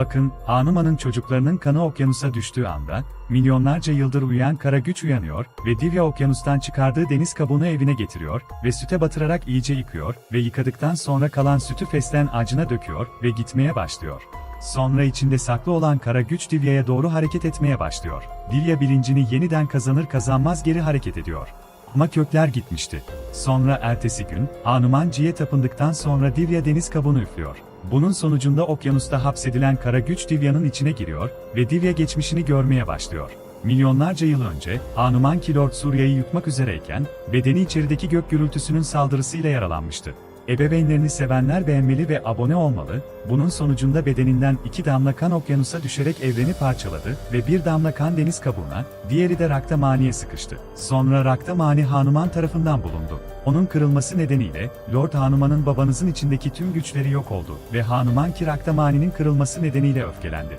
Bakın, Hanuman'ın çocuklarının kanı okyanusa düştüğü anda, milyonlarca yıldır uyuyan kara güç uyanıyor ve Divya okyanustan çıkardığı deniz kabuğunu evine getiriyor ve süte batırarak iyice yıkıyor ve yıkadıktan sonra kalan sütü fesleğen ağacına döküyor ve gitmeye başlıyor. Sonra içinde saklı olan kara güç Divya'ya doğru hareket etmeye başlıyor. Divya bilincini yeniden kazanır kazanmaz geri hareket ediyor. Ama kökler gitmişti. Sonra ertesi gün, Hanuman Ci'ye tapındıktan sonra Divya deniz kabuğunu üflüyor. Bunun sonucunda okyanusta hapsedilen kara güç Divya'nın içine giriyor ve Divya geçmişini görmeye başlıyor. Milyonlarca yıl önce, Hanuman ki Lord Surya'yı yutmak üzereyken, bedeni içerideki gök gürültüsünün saldırısıyla yaralanmıştı. Ebeveynlerini sevenler beğenmeli ve abone olmalı, bunun sonucunda bedeninden iki damla kan okyanusa düşerek evreni parçaladı ve bir damla kan deniz kabuğuna, diğeri de Raktamani'ye sıkıştı. Sonra Raktamani Hanuman tarafından bulundu. Onun kırılması nedeniyle, Lord Hanuman'ın babanızın içindeki tüm güçleri yok oldu ve Hanuman ki Raktamani'nin kırılması nedeniyle öfkelendi.